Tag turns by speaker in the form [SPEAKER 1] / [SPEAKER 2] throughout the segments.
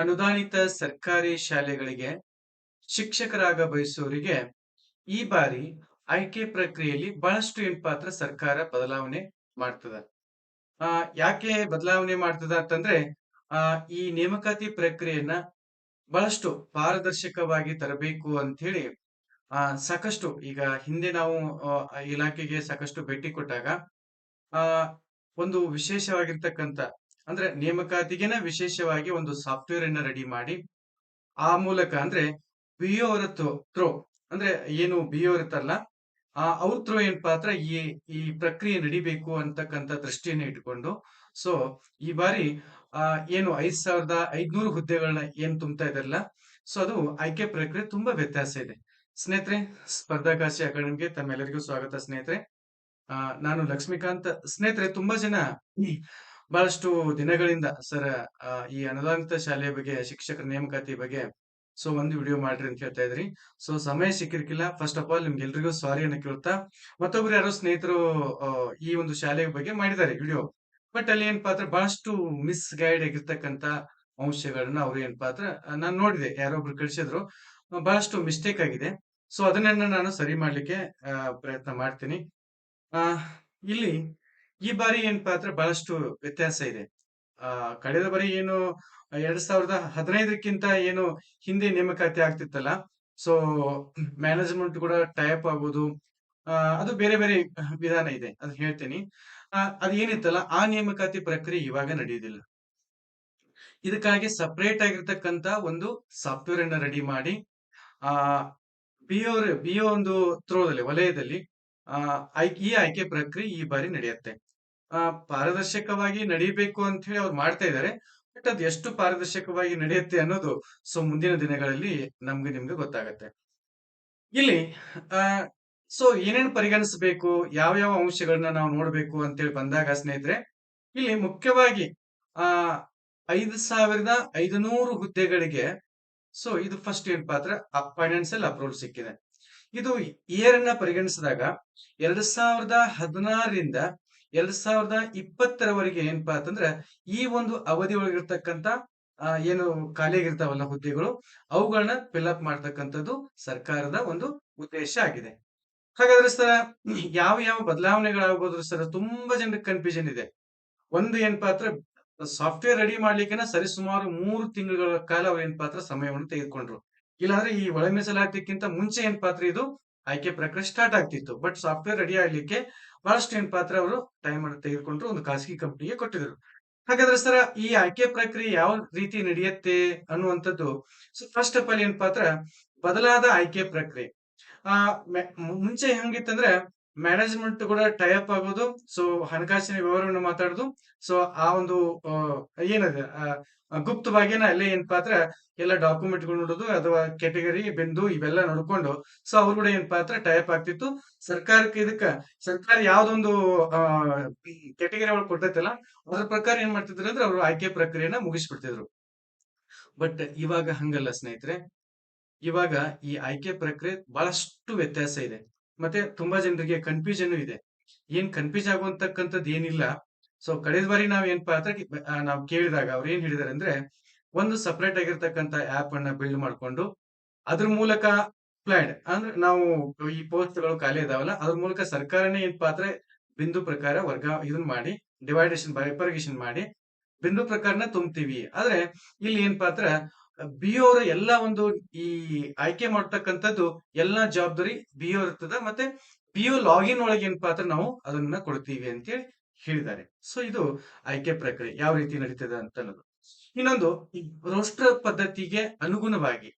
[SPEAKER 1] ಅನುದಾನಿತ ಸರ್ಕಾರಿ ಶಾಲೆಗಳಿಗೆ ಶಿಕ್ಷಕರಾಗ ಬಯಸುವವರಿಗೆ ಈ ಬಾರಿ ಆಯ್ಕೆ ಪ್ರಕ್ರಿಯೆಯಲ್ಲಿ ಬಹಳಷ್ಟು ಏನ್ ಪಾತ್ರ ಸರ್ಕಾರ ಬದಲಾವಣೆ ಮಾಡ್ತದ. ಆ, ಯಾಕೆ ಬದಲಾವಣೆ ಮಾಡ್ತದ ಅಂತಂದ್ರೆ, ಆ, ಈ ನೇಮಕಾತಿ ಪ್ರಕ್ರಿಯೆಯನ್ನ ಬಹಳಷ್ಟು ಪಾರದರ್ಶಕವಾಗಿ ತರಬೇಕು ಅಂತ ಹೇಳಿ ಆ, ಸಾಕಷ್ಟು ಈಗ ಹಿಂದೆ ನಾವು ಇಲಾಖೆಗೆ ಸಾಕಷ್ಟು ಭೇಟಿ ಕೊಟ್ಟಾಗ, ಆ, ಒಂದು ವಿಶೇಷವಾಗಿರ್ತಕ್ಕಂಥ ಅಂದ್ರೆ ನೇಮಕಾತಿಗೆನ ವಿಶೇಷವಾಗಿ ಒಂದು ಸಾಫ್ಟ್ವೇರ್ ಅನ್ನ ರೆಡಿ ಮಾಡಿ, ಆ ಮೂಲಕ ಅಂದ್ರೆ ಬಿ ಅವರ ಥ್ರೋ ಅಂದ್ರೆ ಏನು ಬಿಇಒ ಇರ್ತಾರಲ್ಲ ಆ ಅವ್ರ ಥ್ರೋ ಏನ್ ಪಾತ್ರ ಈ ಈ ಪ್ರಕ್ರಿಯೆ ನಡಿಬೇಕು ಅಂತಕ್ಕಂಥ ದೃಷ್ಟಿಯನ್ನು ಇಟ್ಕೊಂಡು ಸೊ ಈ ಬಾರಿ ಏನು ಐದ್ ಸಾವಿರದ ಐದ್ನೂರು ಹುದ್ದೆಗಳನ್ನ ಏನ್ ತುಂಬ್ತಾ ಇದಾರಲ್ಲ ಸೊ ಅದು ಆಯ್ಕೆ ಪ್ರಕ್ರಿಯೆ ತುಂಬಾ ವ್ಯತ್ಯಾಸ ಇದೆ. ಸ್ನೇಹಿತರೆ ಸ್ಪರ್ಧಾಕಾಶಿ ಅಕಾಡೆಮಿಗೆ ತಮ್ಮೆಲ್ಲರಿಗೂ ಸ್ವಾಗತ ಸ್ನೇಹಿತರೆ. ನಾನು ಲಕ್ಷ್ಮೀಕಾಂತ್ ಸ್ನೇಹಿತರೆ, ತುಂಬಾ ಜನ ಬಹಳಷ್ಟು ದಿನಗಳಿಂದ ಸರ್ ಈ ಅನುದಾನಿತ ಶಾಲೆಯ ಬಗ್ಗೆ, ಶಿಕ್ಷಕರ ನೇಮಕಾತಿ ಬಗ್ಗೆ, ಸೊ, ಒಂದು ವಿಡಿಯೋ ಮಾಡ್ರಿ ಅಂತ ಹೇಳ್ತಾ ಇದ್ರಿ. ಸೊ, ಸಮಯ ಸಿಕ್ಕಿರ್ಕಿಲ್ಲ ಫಸ್ಟ್ ಆಫ್ ಆಲ್ ನಿಮ್ಗೆಲ್ರಿಗೂ ಸಾರಿ ಅನ್ನ ಕೇಳ್ತಾ, ಮತ್ತೊಬ್ರು ಯಾರೋ ಸ್ನೇಹಿತರು ಈ ಒಂದು ಶಾಲೆಯ ಬಗ್ಗೆ ಮಾಡಿದ್ದಾರೆ ವಿಡಿಯೋ. ಬಟ್ ಅಲ್ಲಿ ಏನಪ್ಪಾ ಪಾತ್ರ, ಬಹಳಷ್ಟು ಮಿಸ್ ಗೈಡ್ ಆಗಿರ್ತಕ್ಕಂತ ಅಂಶಗಳನ್ನ ಅವ್ರು ಏನಪ್ಪಾ ಪಾತ್ರ ನಾನು ನೋಡಿದೆ ಯಾರೊಬ್ರು ಕಳಿಸಿದ್ರು. ಬಹಳಷ್ಟು ಮಿಸ್ಟೇಕ್ ಆಗಿದೆ. ಸೊ ಅದನ್ನ ನಾನು ಸರಿ ಮಾಡ್ಲಿಕ್ಕೆ ಪ್ರಯತ್ನ ಮಾಡ್ತೀನಿ. ಇಲ್ಲಿ ಈ ಬಾರಿ ಏನಪ್ಪಾ ಪಾತ್ರ ಬಹಳಷ್ಟು ವ್ಯತ್ಯಾಸ ಇದೆ. ಆ, ಕಳೆದ ಬಾರಿ ಏನು ಎರಡ್ ಸಾವಿರದ ಹದಿನೈದಕ್ಕಿಂತ ಏನು ಹಿಂದೆ ನೇಮಕಾತಿ ಆಗ್ತಿತ್ತಲ್ಲ ಸೊ ಮ್ಯಾನೇಜ್ಮೆಂಟ್ ಕೂಡ ಟೈಪ್ ಆಗೋದು ಅದು ಬೇರೆ ಬೇರೆ ವಿಧಾನ ಇದೆ, ಅದು ಹೇಳ್ತೀನಿ. ಅದು ಏನಿತ್ತಲ್ಲ, ಆ ನೇಮಕಾತಿ ಪ್ರಕ್ರಿಯೆ ಇವಾಗ ನಡೆಯುವುದಿಲ್ಲ. ಇದಕ್ಕಾಗಿ ಸಪರೇಟ್ ಆಗಿರ್ತಕ್ಕಂತ ಒಂದು ಸಾಫ್ಟ್ವೇರ್ ಅನ್ನ ರೆಡಿ ಮಾಡಿ, ಆ ಬಿಒ ಬಿಒ ಒಂದು ತ್ರೋದಲ್ಲಿ, ವಲಯದಲ್ಲಿ ಈ ಆಯ್ಕೆ ಪ್ರಕ್ರಿಯೆ ಈ ಬಾರಿ ನಡೆಯುತ್ತೆ. ಪಾರದರ್ಶಕವಾಗಿ ನಡೀಬೇಕು ಅಂತ ಹೇಳಿ ಅವ್ರು ಮಾಡ್ತಾ ಇದ್ದಾರೆ. ಬಟ್ ಅದು ಎಷ್ಟು ಪಾರದರ್ಶಕವಾಗಿ ನಡೆಯುತ್ತೆ ಅನ್ನೋದು ಸೊ ಮುಂದಿನ ದಿನಗಳಲ್ಲಿ ನಮ್ಗೆ ನಿಮ್ಗೆ ಗೊತ್ತಾಗತ್ತೆ. ಇಲ್ಲಿ, ಆ, ಸೊ ಏನೇನ್ ಪರಿಗಣಿಸಬೇಕು, ಯಾವ ಯಾವ ಅಂಶಗಳನ್ನ ನಾವು ನೋಡ್ಬೇಕು ಅಂತೇಳಿ ಬಂದಾಗ ಸ್ನೇಹಿತರೆ, ಇಲ್ಲಿ ಮುಖ್ಯವಾಗಿ, ಆ, ಐದು ಸಾವಿರದ ಐದುನೂರು ಹುದ್ದೆಗಳಿಗೆ, ಸೊ ಇದು ಫಸ್ಟ್ ಏನಪ್ಪಾ ಪಾತ್ರ ಫೈನಾನ್ಸಿಯಲ್ ಅಪ್ರೂವಲ್ ಸಿಕ್ಕಿದೆ. ಇದು ಇಯರ್ ಅನ್ನ ಪರಿಗಣಿಸಿದಾಗ, ಎರಡ್ ಸಾವಿರದ ಹದಿನಾರರಿಂದ ಎರಡ್ ಸಾವಿರದ ಇಪ್ಪತ್ತರವರೆಗೆ ಏನಪ್ಪಾ ಅಂತಂದ್ರೆ, ಈ ಒಂದು ಅವಧಿ ಒಳಗಿರ್ತಕ್ಕಂಥ ಏನು ಖಾಲಿಯಾಗಿರ್ತಾವಲ್ಲ ಹುದ್ದೆಗಳು ಅವುಗಳನ್ನ ಫಿಲ್ ಅಪ್ ಮಾಡ್ತಕ್ಕಂಥದ್ದು ಸರ್ಕಾರದ ಒಂದು ಉದ್ದೇಶ ಆಗಿದೆ. ಹಾಗಾದ್ರೆ ಸರ್ ಯಾವ ಯಾವ ಬದಲಾವಣೆಗಳಾಗಬಹುದು ಸರ್ ತುಂಬಾ ಜನರಿಗೆ ಕನ್ಫ್ಯೂಷನ್ ಇದೆ. ಒಂದು ಏನಪ್ಪಾ ಅಂದ್ರೆ ಸಾಫ್ಟ್ವೇರ್ ರೆಡಿ ಮಾಡ್ಲಿಕ್ಕೆ ಸರಿ ಸುಮಾರು ಮೂರು ತಿಂಗಳ ಕಾಲ ಅವ್ರ ಏನ್ ಪಾತ್ರ ಸಮಯವನ್ನು ತೆಗೆದುಕೊಂಡ್ರು. ಇಲ್ಲಾಂದ್ರೆ ಈ ಒಳ ಮೀಸಲಾತಿಕ್ಕಿಂತ ಮುಂಚೆ ಏನ್ ಪಾತ್ರ ಇದು ಆಯ್ಕೆ ಪ್ರಕ್ರಿಯೆ ಸ್ಟಾರ್ಟ್ ಆಗ್ತಿತ್ತು. ಬಟ್ ಸಾಫ್ಟ್ವೇರ್ ರೆಡಿ ಆಗ್ಲಿಕ್ಕೆ ಬಹಳಷ್ಟು ಏನ್ ಪಾತ್ರ ಅವರು ಟೈಮ್ ತೆಗೆದುಕೊಂಡ್ರು ಒಂದು ಖಾಸಗಿ ಕಂಪ್ನಿಗೆ ಕೊಟ್ಟಿದ್ರು. ಹಾಗಾದ್ರೆ ಸರ್ ಈ ಆಯ್ಕೆ ಪ್ರಕ್ರಿಯೆ ಯಾವ ರೀತಿ ನಡೆಯುತ್ತೆ ಅನ್ನುವಂಥದ್ದು ಸೊ ಫಸ್ಟ್ ಆಫ್ ಆಲ್ ಏನ್ ಪಾತ್ರ ಬದಲಾದ ಆಯ್ಕೆ ಪ್ರಕ್ರಿಯೆ. ಆ ಮುಂಚೆ ಹೆಂಗಿತ್ತಂದ್ರೆ ಮ್ಯಾನೇಜ್ಮೆಂಟ್ ಕೂಡ ಟೈ ಅಪ್ ಆಗೋದು ಸೊ ಹಣಕಾಸಿನ ವಿವರವನ್ನು ಮಾತಾಡೋದು ಸೊ ಆ ಒಂದು ಏನಿದೆ ಗುಪ್ತವಾಗಿನ ಅಲ್ಲೇ ಏನಪ್ಪಾ ಅಂದ್ರೆ ಎಲ್ಲ ಡಾಕ್ಯುಮೆಂಟ್ಗಳು ನೋಡೋದು, ಅಥವಾ ಕೆಟಗರಿ ಬಿಂದು ಇವೆಲ್ಲ ನೋಡ್ಕೊಂಡು ಸೊ ಅವ್ರು ಕೂಡ ಏನಪ್ಪಾ ಅಂದ್ರೆ ಟೈಪ್ ಆಗ್ತಿತ್ತು. ಸರ್ಕಾರಕ್ಕೆ ಇದಕ್ಕ, ಸರ್ಕಾರ ಯಾವ್ದೊಂದು ಕೆಟಗರಿ ಒಳಗ್ ಕೊಡ್ತೈತಲ್ಲ, ಅದ್ರ ಪ್ರಕಾರ ಏನ್ ಮಾಡ್ತಿದ್ರು ಅಂದ್ರೆ ಅವರು ಆಯ್ಕೆ ಪ್ರಕ್ರಿಯೆನ ಮುಗಿಸ್ಬಿಡ್ತಿದ್ರು. ಬಟ್ ಇವಾಗ ಹಂಗಲ್ಲ ಸ್ನೇಹಿತರೆ. ಇವಾಗ ಈ ಆಯ್ಕೆ ಪ್ರಕ್ರಿಯೆ ಬಹಳಷ್ಟು ವ್ಯತ್ಯಾಸ ಇದೆ. ಮತ್ತೆ ತುಂಬಾ ಜನರಿಗೆ ಕನ್ಫ್ಯೂಷನ್ ಇದೆ. ಏನ್ ಕನ್ಫ್ಯೂಸ್ ಆಗುವಂತಕ್ಕಂಥದ್ದು ಏನಿಲ್ಲ. ಸೊ ಕಳೆದ ಬಾರಿ ನಾವ್ ಏನಪ್ಪಾ ಅಂತ ನಾವ್ ಕೇಳಿದಾಗ ಅವ್ರು ಏನ್ ಹೇಳಿದಾರೆ ಅಂದ್ರೆ, ಒಂದು ಸಪರೇಟ್ ಆಗಿರ್ತಕ್ಕಂಥ ಆಪ್ ಅನ್ನ ಬಿಲ್ಡ್ ಮಾಡ್ಕೊಂಡು, ಅದ್ರ ಮೂಲಕ ಪ್ಲಾಡ್ ಅಂದ್ರೆ ನಾವು ಈ ಪೋಸ್ಟ್‌ಗಳು ಖಾಲಿ ಇದಾವಲ್ಲ, ಅದ್ರ ಮೂಲಕ ಸರ್ಕಾರನೇ ಏನ್ ಪಾತ್ರ ಬಿಂದು ಪ್ರಕಾರ ವರ್ಗ ಇದನ್ನ ಮಾಡಿ ಡಿವೈಡೇಷನ್ ಬೈಪರ್ಗೇಷನ್ ಮಾಡಿ, ಬಿಂದು ಪ್ರಕಾರನ ತುಂಬ್ತೀವಿ. ಆದ್ರೆ, ಇಲ್ಲಿ ಏನ್ ಅಂದ್ರ ಬಿಇಒ ಎಲ್ಲ ಎಲ್ಲಾ ಒಂದು ಈ ಆಯ್ಕೆ ಮಾಡ್ತಕ್ಕಂಥದ್ದು ಎಲ್ಲಾ ಜವಾಬ್ದಾರಿ ಬಿಇಒ ಇರ್ತದ. ಮತ್ತೆ ಬಿಇಒ ಲಾಗಿನ್ ಒಳಗೆ ಏನಪ್ಪಾ ಪಾತ್ರ ನಾವು ಅದನ್ನ ಕೊಡ್ತೀವಿ ಅಂತೇಳಿ ಹೇಳಿದ್ದಾರೆ. ಸೊ ಇದು ಆಯ್ಕೆ ಪ್ರಕ್ರಿಯೆ ಯಾವ ರೀತಿ ನಡೀತದೆ ಅಂತ ಅನ್ನೋದು. ಇನ್ನೊಂದು ರೋಸ್ಟರ್ ಪದ್ಧತಿಗೆ ಅನುಗುಣವಾಗಿ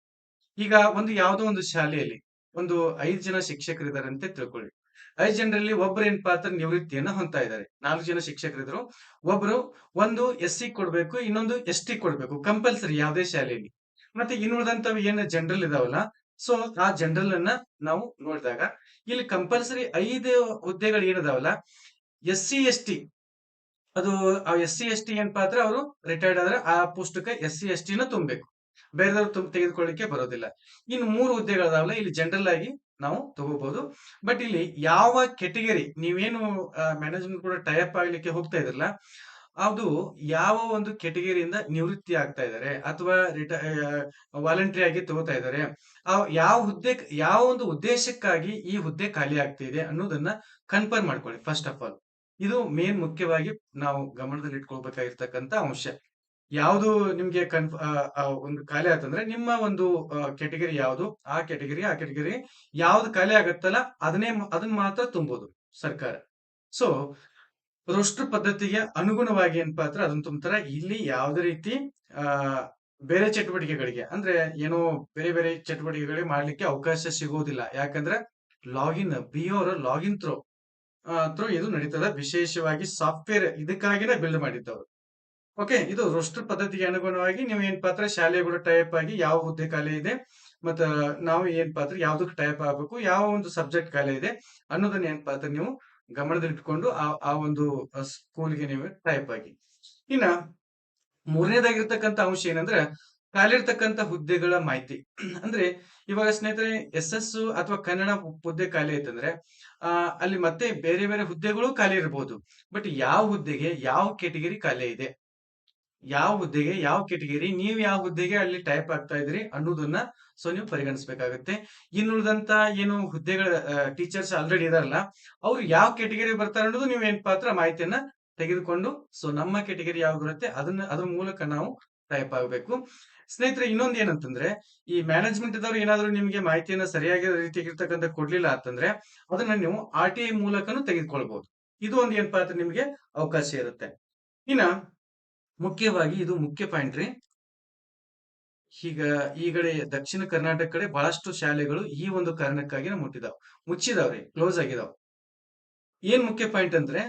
[SPEAKER 1] ಈಗ ಒಂದು ಯಾವುದೋ ಒಂದು ಶಾಲೆಯಲ್ಲಿ ಒಂದು ಐದು ಜನ ಶಿಕ್ಷಕರಿದ್ದಾರೆ ಅಂತ ತಿಳ್ಕೊಳ್ಳಿ. 5 ಜನರಲ್ಲಿ ಒಬ್ರು ಏನ್ ಪಾತ್ರ ನಿವೃತ್ತಿಯನ್ನ ಹೊಂತಾ ಇದ್ದಾರೆ. ನಾಲ್ಕು ಜನ ಶಿಕ್ಷಕರಿದ್ರು. ಒಬ್ರು ಒಂದು ಎಸ್ ಸಿ ಕೊಡ್ಬೇಕು ಇನ್ನೊಂದು ಎಸ್‌ಟಿ ಕೊಡ್ಬೇಕು ಕಂಪಲ್ಸರಿ ಯಾವುದೇ ಶಾಲೆಯಲ್ಲಿ. ಮತ್ತೆ ಇನ್ನುಳಿದಂತವು ಏನು ಜನರಲ್ ಇದಾವಲ್ಲ ಸೊ ಆ ಜನರಲ್ ಅನ್ನ ನಾವು ನೋಡಿದಾಗ ಇಲ್ಲಿ ಕಂಪಲ್ಸರಿ ಐದು ಹುದ್ದೆಗಳು ಏನಿದಾವಲ್ಲ ಎಸ್‌ಸಿ, ಎಸ್‌ಟಿ ಅದು ಆ ಎಸ್‌ಸಿ, ಎಸ್‌ಟಿ ಏನ್ ಪಾತ್ರ ಅವರು ರಿಟೈರ್ಡ್ ಆದ್ರೆ ಆ ಪೋಸ್ಟ್‌ಗೆ ಎಸ್‌ಸಿ, ನ ತುಂಬಬೇಕು. ಬೇರೆದವ್ರು ತುಂಬ ತೆಗೆದುಕೊಳ್ಳಿಕ್ಕೆ ಬರೋದಿಲ್ಲ. ಇನ್ನು ಮೂರು ಹುದ್ದೆಗಳಿದಾವಲ್ಲ ಇಲ್ಲಿ ಜನರಲ್ ಆಗಿ ನಾವು ತಗೋಬಹುದು. ಬಟ್ ಇಲ್ಲಿ ಯಾವ ಕೆಟಗರಿ ನೀವೇನು ಮ್ಯಾನೇಜ್ಮೆಂಟ್ ಕೂಡ ಟೈಪ್ ಆಗ್ಲಿಕ್ಕೆ ಹೋಗ್ತಾ ಇದ್ರಲ್ಲ, ಅದು ಯಾವ ಒಂದು ಕೆಟಗರಿಯಿಂದ ನಿವೃತ್ತಿ ಆಗ್ತಾ ಇದ್ದಾರೆ ಅಥವಾ ರಿಟ ವಾಲಂಟ್ರಿ ಆಗಿ ತಗೋತಾ ಇದ್ದಾರೆ ಯಾವ ಹುದ್ದೆ, ಯಾವ ಒಂದು ಉದ್ದೇಶಕ್ಕಾಗಿ ಈ ಹುದ್ದೆ ಖಾಲಿ ಆಗ್ತಾ ಇದೆ ಅನ್ನೋದನ್ನ ಕನ್ಫರ್ಮ್ ಮಾಡ್ಕೊಳ್ಳಿ ಫಸ್ಟ್ ಆಫ್ ಆಲ್ ಇದು ಮೇನ್ ಮುಖ್ಯವಾಗಿ ನಾವು ಗಮನದಲ್ಲಿ ಇಟ್ಕೊಳ್ಬೇಕಾಗಿರ್ತಕ್ಕಂಥ ಅಂಶ ಯಾವುದು ನಿಮ್ಗೆ ಕನ್ಫ ಒಂದು ಖಾಲಿ ಆಯ್ತಂದ್ರೆ ನಿಮ್ಮ ಒಂದು ಕೆಟಗರಿ ಯಾವುದು? ಆ ಕೆಟಗರಿ ಆ ಕೆಟಗರಿ ಯಾವ್ದು ಖಾಲಿ ಆಗತ್ತಲ್ಲ ಅದನ್ನೇ ಅದನ್ನ ಮಾತ್ರ ತುಂಬೋದು ಸರ್ಕಾರ. ಸೊ ರೋಸ್ಟರ್ ಪದ್ಧತಿಗೆ ಅನುಗುಣವಾಗಿ ಏನಪ್ಪಾ ಅಂದ್ರೆ ಅದನ್ನ ತುಂಬ್ತಾರ. ಇಲ್ಲಿ ಯಾವ್ದೇ ರೀತಿ ಬೇರೆ ಚಟುವಟಿಕೆಗಳಿಗೆ, ಅಂದ್ರೆ ಏನೋ ಬೇರೆ ಬೇರೆ ಚಟುವಟಿಕೆಗಳಿಗೆ ಮಾಡ್ಲಿಕ್ಕೆ ಅವಕಾಶ ಸಿಗೋದಿಲ್ಲ. ಯಾಕಂದ್ರೆ login before login through through ಇದು ನಡೀತದ. ವಿಶೇಷವಾಗಿ ಸಾಫ್ಟ್ವೇರ್ ಇದಕ್ಕಾಗಿನೇ ಬಿಲ್ಡ್ ಮಾಡಿದ್ದವರು. ಓಕೆ ಇದು ರೋಸ್ಟರ್ ಪದ್ಧತಿಗೆ ಅನುಗುಣವಾಗಿ ನೀವು ಏನ್ ಪಾತ್ರ ಶಾಲೆಗಳ ಟೈಪ್ ಆಗಿ ಯಾವ ಹುದ್ದೆ ಖಾಲಿ ಇದೆ, ಮತ್ತ ನಾವು ಏನ್ ಪಾತ್ರ ಯಾವ್ದಕ್ಕೆ ಟೈಪ್ ಆಗ್ಬೇಕು, ಯಾವ ಒಂದು ಸಬ್ಜೆಕ್ಟ್ ಖಾಲಿ ಇದೆ ಅನ್ನೋದನ್ನ ಏನ್ ಪಾತ್ರ ನೀವು ಗಮನದಲ್ಲಿಟ್ಕೊಂಡು ಆ ಆ ಒಂದು ಸ್ಕೂಲ್ಗೆ ನೀವು ಟೈಪ್ ಆಗಿ. ಇನ್ನ ಮೂರನೇದಾಗಿರ್ತಕ್ಕಂಥ ಅಂಶ ಏನಂದ್ರೆ ಖಾಲಿ ಇರ್ತಕ್ಕಂಥ ಹುದ್ದೆಗಳ ಮಾಹಿತಿ. ಅಂದ್ರೆ ಇವಾಗ ಸ್ನೇಹಿತರೆ, ಎಸ್ ಎಸ್ ಅಥವಾ ಕನ್ನಡ ಹುದ್ದೆ ಖಾಲಿ ಐತಂದ್ರೆ, ಆ, ಅಲ್ಲಿ ಮತ್ತೆ ಬೇರೆ ಬೇರೆ ಹುದ್ದೆಗಳು ಖಾಲಿ ಇರಬಹುದು ಬಟ್ ಯಾವ ಹುದ್ದೆಗೆ ಯಾವ ಕೆಟಗರಿ ಖಾಲಿ ಇದೆ? ಯಾವ ಹುದ್ದೆಗೆ ಯಾವ ಕೆಟಗರಿ ನೀವು ಯಾವ ಹುದ್ದೆಗೆ ಅಲ್ಲಿ ಟೈಪ್ ಆಗ್ತಾ ಇದ್ರಿ ಅನ್ನೋದನ್ನ ಸೊ ನೀವು ಪರಿಗಣಿಸಬೇಕಾಗುತ್ತೆ. ಇನ್ನುಳಿದಂತ ಏನು ಹುದ್ದೆಗಳ ಟೀಚರ್ಸ್ ಆಲ್ರೆಡಿ ಇದಾರಲ್ಲ, ಅವ್ರು ಯಾವ ಕೆಟಗರಿ ಬರ್ತಾರೆ ಅನ್ನೋದು ನೀವು ಏನ್ ಪಾತ್ರ ಮಾಹಿತಿಯನ್ನ ತೆಗೆದುಕೊಂಡು ಸೊ ನಮ್ಮ ಕೆಟಗರಿ ಯಾವ ಬರುತ್ತೆ ಅದನ್ನ, ಅದ್ರ ಮೂಲಕ ನಾವು ಟೈಪ್ ಆಗಬೇಕು. ಸ್ನೇಹಿತರೆ, ಇನ್ನೊಂದು ಏನಂತಂದ್ರೆ, ಈ ಮ್ಯಾನೇಜ್ಮೆಂಟ್ ಇದ್ದವ್ರು ಏನಾದ್ರು ನಿಮ್ಗೆ ಮಾಹಿತಿಯನ್ನ ಸರಿಯಾಗಿ ರೀತಿಯಾಗಿರ್ತಕ್ಕಂಥ ಕೊಡ್ಲಿಲ್ಲ ಅಂತಂದ್ರೆ, ಅದನ್ನ ನೀವು ಆರ್ ಟಿ ಐ ಮೂಲಕನೂ ತೆಗೆದುಕೊಳ್ಬಹುದು ಇದು ಒಂದು ಏನ್ ಪಾತ್ರ ನಿಮ್ಗೆ ಅವಕಾಶ ಇರುತ್ತೆ. ಇನ್ನ ಮುಖ್ಯವಾಗಿ ಇದು ಮುಖ್ಯ ಪಾಯಿಂಟ್ ರೀ. ಈಗ ಈ ಕಡೆ ದಕ್ಷಿಣ ಕರ್ನಾಟಕ ಕಡೆ ಬಹಳಷ್ಟು ಶಾಲೆಗಳು ಈ ಒಂದು ಕಾರಣಕ್ಕಾಗಿ ಮುಟ್ಟಿದಾವ್. ಮುಚ್ಚಿದಾವ್ರಿ ಕ್ಲೋಸ್ ಆಗಿದಾವ್. ಏನ್ ಮುಖ್ಯ ಪಾಯಿಂಟ್ ಅಂದ್ರೆ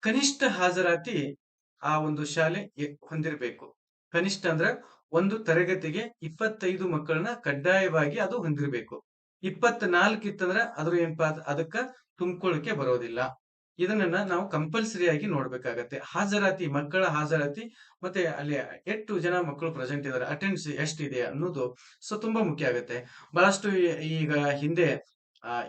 [SPEAKER 1] ಕನಿಷ್ಠ ಹಾಜರಾತಿ ಆ ಒಂದು ಶಾಲೆ ಹೊಂದಿರಬೇಕು. ಕನಿಷ್ಠ ಅಂದ್ರೆ ಒಂದು ತರಗತಿಗೆ ಇಪ್ಪತ್ತೈದು ಮಕ್ಕಳನ್ನ ಕಡ್ಡಾಯವಾಗಿ ಅದು ಹೊಂದಿರಬೇಕು. ಇಪ್ಪತ್ನಾಲ್ಕು ಇತ್ತಂದ್ರೆ ಅದ್ರ ಏನಪ್ಪಾ ಅದ್- ಅದಕ್ಕ ತುಂಬಿಕೊಳ್ಳಕ್ಕೆ ಬರೋದಿಲ್ಲ. ಇದನ್ನ ನಾವು ಕಂಪಲ್ಸರಿ ಆಗಿ ನೋಡ್ಬೇಕಾಗತ್ತೆ. ಹಾಜರಾತಿ, ಮಕ್ಕಳ ಹಾಜರಾತಿ, ಮತ್ತೆ ಅಲ್ಲಿ ಎಷ್ಟು ಜನ ಮಕ್ಕಳು ಪ್ರೆಸೆಂಟ್ ಇದ್ದಾರೆ ಅಟೆಂಡ್ಸ್ ಎಷ್ಟಿದೆ ಅನ್ನೋದು ಸೊ ತುಂಬಾ ಮುಖ್ಯ ಆಗುತ್ತೆ. ಬಹಳಷ್ಟು ಈಗ ಹಿಂದೆ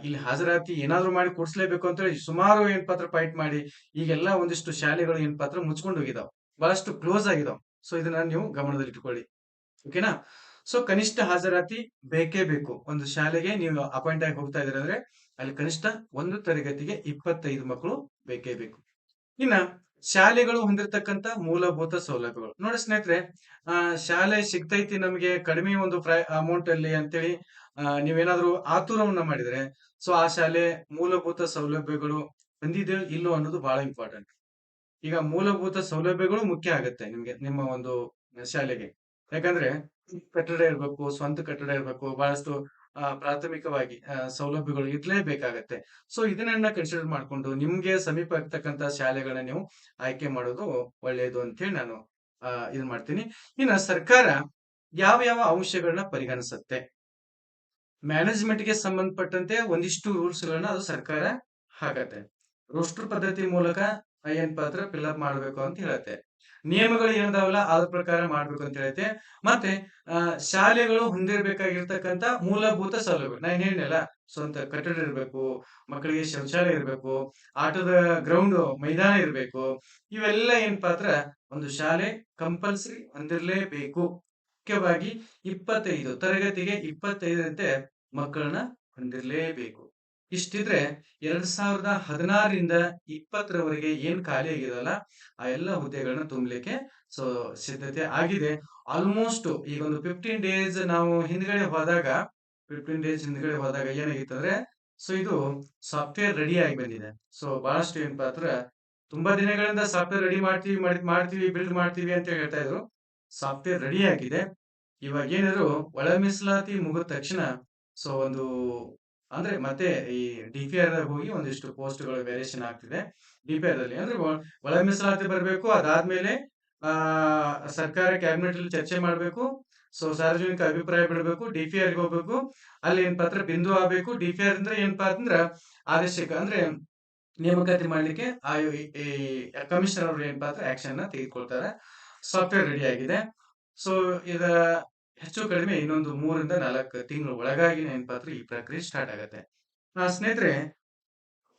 [SPEAKER 1] ಇಲ್ಲಿ ಹಾಜರಾತಿ ಏನಾದ್ರು ಮಾಡಿ ಕೊಡ್ಸ್ಲೇಬೇಕು ಅಂತ ಹೇಳಿ ಸುಮಾರು ಏನ್ ಪಾತ್ರ ಫೈಟ್ ಮಾಡಿ, ಈಗೆಲ್ಲ ಒಂದಿಷ್ಟು ಶಾಲೆಗಳು ಏನ್ ಪಾತ್ರ ಮುಚ್ಕೊಂಡು ಹೋಗಿದಾವ್. ಬಹಳಷ್ಟು ಕ್ಲೋಸ್ ಆಗಿದಾವ್. ಸೊ ಇದನ್ನ ನೀವು ಗಮನದಲ್ಲಿ ಇಟ್ಕೊಳ್ಳಿ. ಓಕೆನಾ ಸೊ ಕನಿಷ್ಠ ಹಾಜರಾತಿ ಬೇಕೇ ಬೇಕು. ಒಂದು ಶಾಲೆಗೆ ನೀವು ಅಪಾಯಿಂಟ್ ಆಗಿ ಹೋಗ್ತಾ ಇದ್ರೆ ಅಂದ್ರೆ ಅಲ್ಲಿ ಕನಿಷ್ಠ ಒಂದು ತರಗತಿಗೆ ಇಪ್ಪತ್ತೈದು ಮಕ್ಕಳು ಬೇಕೇ ಬೇಕು. ಇನ್ನ ಶಾಲೆಗಳು ಹೊಂದಿರತಕ್ಕಂತ ಮೂಲಭೂತ ಸೌಲಭ್ಯಗಳು. ನೋಡಿ ಸ್ನೇಹಿತರೆ, ಆ, ಶಾಲೆ ಸಿಗ್ತೈತಿ ನಮಗೆ ಕಡಿಮೆ ಒಂದು ಪ್ರೈ ಅಮೌಂಟ್ ಅಲ್ಲಿ ಅಂತೇಳಿ ನೀವೇನಾದ್ರೂ ಆತುರವನ್ನ ಮಾಡಿದ್ರೆ ಸೊ ಆ ಶಾಲೆ ಮೂಲಭೂತ ಸೌಲಭ್ಯಗಳು ಬಂದಿದೆಯೋ ಇಲ್ಲೋ ಅನ್ನೋದು ಬಹಳ ಇಂಪಾರ್ಟೆಂಟ್ ಈಗ ಮೂಲಭೂತ ಸೌಲಭ್ಯಗಳು ಮುಖ್ಯ ಆಗುತ್ತೆ ನಿಮ್ಗೆ, ನಿಮ್ಮ ಒಂದು ಶಾಲೆಗೆ. ಯಾಕಂದ್ರೆ ಕಟ್ಟಡ ಇರ್ಬೇಕು, ಸ್ವಂತ ಕಟ್ಟಡ ಇರ್ಬೇಕು, ಬಹಳಷ್ಟು ಪ್ರಾಥಮಿಕವಾಗಿ ಸೌಲಭ್ಯಗಳು ಇರ್ಲೇಬೇಕಾಗತ್ತೆ. ಸೊ ಇದನ್ನ ಕನ್ಸಿಡರ್ ಮಾಡ್ಕೊಂಡು ನಿಮ್ಗೆ ಸಮೀಪ ಆಗ್ತಕ್ಕಂತ ಶಾಲೆಗಳನ್ನ ನೀವು ಆಯ್ಕೆ ಮಾಡೋದು ಒಳ್ಳೆಯದು ಅಂತ ಹೇಳಿ ನಾನು ಇದು ಮಾಡ್ತೀನಿ. ಇನ್ನ ಸರ್ಕಾರ ಯಾವ ಯಾವ ಅಂಶಗಳನ್ನ ಪರಿಗಣಿಸುತ್ತೆ? ಮ್ಯಾನೇಜ್ಮೆಂಟ್ಗೆ ಸಂಬಂಧಪಟ್ಟಂತೆ ಒಂದಿಷ್ಟು ರೂಲ್ಸ್ ಗಳನ್ನ ಅದು ಸರ್ಕಾರ ಹಾಕತ್ತೆ. ರೋಸ್ಟರ್ ಪದ್ಧತಿ ಮೂಲಕ ಏನ್ ಪಾತ್ರ ಫಿಲ್ಅಪ್ ಮಾಡ್ಬೇಕು ಅಂತ ಹೇಳತ್ತೆ. ನಿಯಮಗಳು ಏನಿದಾವಲ್ಲ, ಅದ್ರ ಪ್ರಕಾರ ಮಾಡ್ಬೇಕು ಅಂತ ಹೇಳುತ್ತೆ ಮತ್ತೆ ಶಾಲೆಗಳು ಹೊಂದಿರಬೇಕಾಗಿರ್ತಕ್ಕಂತ ಮೂಲಭೂತ ಸೌಲಭ್ಯ ನಾನು ಹೇಳಿನಲ್ಲ ಸ್ವಂತ ಕಟ್ಟಡ ಇರಬೇಕು, ಮಕ್ಕಳಿಗೆ ಶೌಚಾಲಯ ಇರಬೇಕು, ಆಟದ ಗ್ರೌಂಡ್ ಮೈದಾನ ಇರಬೇಕು, ಇವೆಲ್ಲ ಏನ್ ಪಾತ್ರ? ಒಂದು ಶಾಲೆ ಕಂಪಲ್ಸರಿ ಹೊಂದಿರಲೇಬೇಕು ಮುಖ್ಯವಾಗಿ ಇಪ್ಪತ್ತೈದು ತರಗತಿಗೆ ಇಪ್ಪತ್ತೈದರಂತೆ ಮಕ್ಕಳನ್ನ ಹೊಂದಿರಲೇಬೇಕು. ಇಷ್ಟಿದ್ರೆ ಎರಡ್ ಸಾವಿರದ ಹದಿನಾರರಿಂದ ಇಪ್ಪತ್ತರವರೆಗೆ ಏನ್ ಖಾಲಿ ಆಗಿದಲ್ಲ ಆ ಎಲ್ಲ ಹುದ್ದೆಗಳನ್ನ ತುಂಬಲಿಕ್ಕೆ ಸೊ, ಸಿದ್ಧತೆ ಆಗಿದೆ. ಆಲ್ಮೋಸ್ಟ್ ಈಗ ಒಂದು ಫಿಫ್ಟೀನ್ ಡೇಸ್ ನಾವು ಹಿಂದ್ಗಡೆ ಹೋದಾಗ ಫಿಫ್ಟೀನ್ ಡೇಸ್ ಹಿಂದ್ಗಡೆ ಹೋದಾಗ ಏನಾಗಿತ್ತು ಅಂದ್ರೆ, ಸೊ ಇದು ಸಾಫ್ಟ್ವೇರ್ ರೆಡಿ ಆಗಿ ಬಂದಿದೆ. ಸೊ, ಬಹಳಷ್ಟು ಏನ್ ಪಾತ್ರ, ತುಂಬಾ ದಿನಗಳಿಂದ ಸಾಫ್ಟ್ವೇರ್ ರೆಡಿ ಮಾಡ್ತೀವಿ ಮಾಡಿ ಮಾಡ್ತೀವಿ ಬಿಲ್ಡ್ ಮಾಡ್ತೀವಿ ಅಂತ ಹೇಳ್ತಾ ಇದ್ರು. ಸಾಫ್ಟ್ವೇರ್ ರೆಡಿ ಆಗಿದೆ. ಇವಾಗ ಏನಾದ್ರು ಒಳ ಮೀಸಲಾತಿ ಮುಗಿದ ತಕ್ಷಣ, ಸೊ ಒಂದು ಅಂದ್ರೆ ಮತ್ತೆ ಈ ಡಿ ಪಿ ಆರ್ ಹೋಗಿ ಒಂದಿಷ್ಟು ಪೋಸ್ಟ್ಗಳು ವೇರಿಯೇಷನ್ ಆಗ್ತಿದೆ. ಡಿ ಪಿ ಆರ್ ಅಂದ್ರೆ ಒಳ ಮೀಸಲಾತಿ ಬರಬೇಕು, ಅದಾದ್ಮೇಲೆ, ಆ, ಸರ್ಕಾರ ಕ್ಯಾಬಿನೆಟ್ ಅಲ್ಲಿ ಚರ್ಚೆ ಮಾಡಬೇಕು, ಸೊ ಸಾರ್ವಜನಿಕ ಅಭಿಪ್ರಾಯ ಬಿಡಬೇಕು ಡಿ ಪಿ ಆರ್ ಹೋಗ್ಬೇಕು, ಅಲ್ಲಿ ಏನ್ ಪಾತ್ರ ಬಿಂದು ಆಗ್ಬೇಕು ಡಿ ಪಿ ಆರ್ ಅಂದ್ರೆ ಏನಪ್ಪಾ ಅಂದ್ರ ಆದೇಶಕ ಅಂದ್ರೆ ನೇಮಕಾತಿ ಮಾಡ್ಲಿಕ್ಕೆ ಆ ಕಮಿಷನರ್ ಅವರು ಏನ್ ಪಾತ್ರ ಆಕ್ಷನ್ ತೆಗೆದುಕೊಳ್ತಾರೆ. ಸಾಫ್ಟ್ವೇರ್ ರೆಡಿ ಆಗಿದೆ. ಸೊ ಇದ ಹೆಚ್ಚು ಕಡಿಮೆ ಇನ್ನೊಂದು ಮೂರಿಂದ ನಾಲ್ಕು ತಿಂಗಳು ಒಳಗಾಗಿ ಏನ್ ಪಾತ್ರ ಈ ಪ್ರಕ್ರಿಯೆ ಸ್ಟಾರ್ಟ್ ಆಗತ್ತೆ ಆ ಸ್ನೇಹಿತರೆ,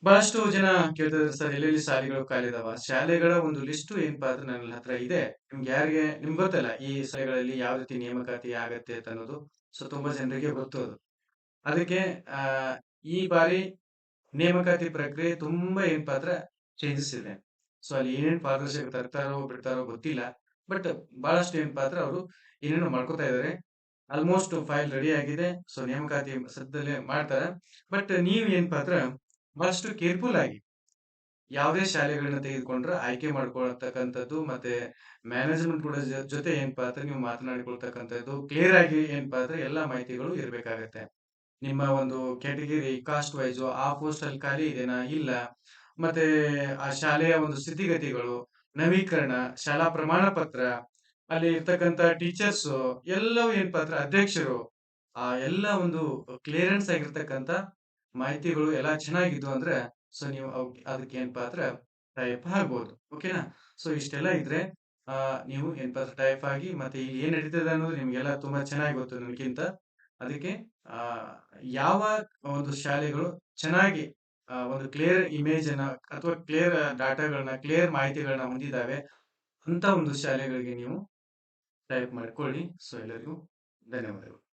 [SPEAKER 1] ಬಹಳಷ್ಟು ಜನ ಕೇಳ್ತಿದ್ರೆ ಸರ್, ಎಲ್ಲೆಲ್ಲಿ ಶಾಲೆಗಳು ಕಾಲಿದಾವ ಶಾಲೆಗಳ ಒಂದು ಲಿಸ್ಟ್ ಏನಪ್ಪಾ ಅಂದ್ರೆ ನನ್ನ ಹತ್ರ ಇದೆ. ನಿಮ್ಗೆ ಯಾರಿಗೆ, ನಿಮ್ಗೆ ಗೊತ್ತಲ್ಲ, ಈ ಶಾಲೆಗಳಲ್ಲಿ ಯಾವ ರೀತಿ ನೇಮಕಾತಿ ಆಗತ್ತೆ ಅಂತ ಅನ್ನೋದು. ಸೊ ತುಂಬಾ ಜನರಿಗೆ ಗೊತ್ತು ಅದು. ಅದಕ್ಕೆ, ಆ, ಈ ಬಾರಿ ನೇಮಕಾತಿ ಪ್ರಕ್ರಿಯೆ ತುಂಬಾ ಏನಪ್ಪಾ ಅಂದ್ರೆ ಚೇಂಜಸ್ ಇದೆ. ಸೊ ಅಲ್ಲಿ ಏನೇನ್ ಪಾರದರ್ಶಕ ತರ್ತಾರೋ ಬಿಡ್ತಾರೋ ಗೊತ್ತಿಲ್ಲ. ಬಟ್ ಬಹಳಷ್ಟು ಏನಪ್ಪಾ ಅಂದ್ರೆ ಅವರು ಏನೇನೋ ಮಾಡ್ಕೋತಾ ಇದಾರೆ. ಆಲ್ಮೋಸ್ಟ್ ಫೈಲ್ ರೆಡಿ ಆಗಿದೆ. ಸೊ ನೇಮಕಾತಿ ಸದ್ಯದಲ್ಲೇ ಮಾಡ್ತಾರೆ. ಬಟ್ ನೀವ್ ಏನಪ್ಪಾ ಅಂದ್ರೆ ಬಹಳಷ್ಟು ಕೇರ್‌ಫುಲ್ ಆಗಿ ಯಾವುದೇ ಶಾಲೆಗಳನ್ನ ತೆಗೆದುಕೊಂಡ್ರೆ ಆಯ್ಕೆ ಮಾಡ್ಕೊಳ್ತಕ್ಕಂಥದ್ದು ಮತ್ತೆ ಮ್ಯಾನೇಜ್‌ಮೆಂಟ್ ಕೂಡ ಜೊತೆ ಏನಪ್ಪಾ ಅಂದ್ರೆ ನೀವು ಮಾತನಾಡಿಕೊಳ್ತಕ್ಕಂಥದ್ದು ಕ್ಲಿಯರ್ ಆಗಿ ಏನಪ್ಪಾ ಅಂದ್ರೆ ಎಲ್ಲಾ ಮಾಹಿತಿಗಳು ಇರಬೇಕಾಗತ್ತೆ ನಿಮ್ಮ ಒಂದು ಕ್ಯಾಟಗರಿ ಕಾಸ್ಟ್ ವೈಸ್ ಆ ಪೋಸ್ಟ್ ಅಲ್ಲಿ ಖಾಲಿ ಇದೆನಾ? ಇಲ್ಲ. ಮತ್ತೆ ಆ ಶಾಲೆಯ ಒಂದು ಸ್ಥಿತಿಗತಿಗಳು, ನವೀಕರಣ, ಶಾಲಾ ಪ್ರಮಾಣ ಪತ್ರ, ಅಲ್ಲಿ ಇರ್ತಕ್ಕಂಥ ಟೀಚರ್ಸ್ ಎಲ್ಲವೂ ಏನಪ್ಪಾ ಅಂದ್ರೆ ಅಧ್ಯಕ್ಷರು ಆ ಎಲ್ಲ ಒಂದು ಕ್ಲಿಯರೆನ್ಸ್ ಆಗಿರ್ತಕ್ಕಂಥ ಮಾಹಿತಿಗಳು ಎಲ್ಲ ಚೆನ್ನಾಗಿದ್ವು ಅಂದ್ರೆ ಸೊ ನೀವು ಅದಕ್ಕೆ ಏನಪ್ಪಾ ಅಂದ್ರೆ ಟೈಪ್ ಆಗ್ಬೋದು. ಓಕೆನಾ? ಸೊ ಇಷ್ಟೆಲ್ಲ ಇದ್ರೆ ಆ ನೀವು ಏನಪ್ಪಾ ಅಂದ್ರೆ ಟೈಪ್ ಆಗಿ ಮತ್ತೆ ಇಲ್ಲಿ ಏನ್ ನಡೀತದೆ ಅನ್ನೋದು ನಿಮ್ಗೆಲ್ಲ ತುಂಬಾ ಚೆನ್ನಾಗಿ ಗೊತ್ತು ನನಗಿಂತ. ಅದಕ್ಕೆ ಆ ಯಾವ ಒಂದು ಶಾಲೆಗಳು ಚೆನ್ನಾಗಿ ಒಂದು ಕ್ಲಿಯರ್ ಇಮೇಜನ್ನ ಅಥವಾ ಕ್ಲಿಯರ್ ಡಾಟಾಗಳನ್ನ, ಕ್ಲಿಯರ್ ಮಾಹಿತಿಗಳನ್ನ ಹೊಂದಿದ್ದಾವೆ ಅಂತ ಒಂದು ಶಾಲೆಗಳಿಗೆ ನೀವು ಟೈಪ್ ಮಾಡ್ಕೊಳ್ಳಿ. ಸೊ ಎಲ್ಲರಿಗೂ ಧನ್ಯವಾದಗಳು.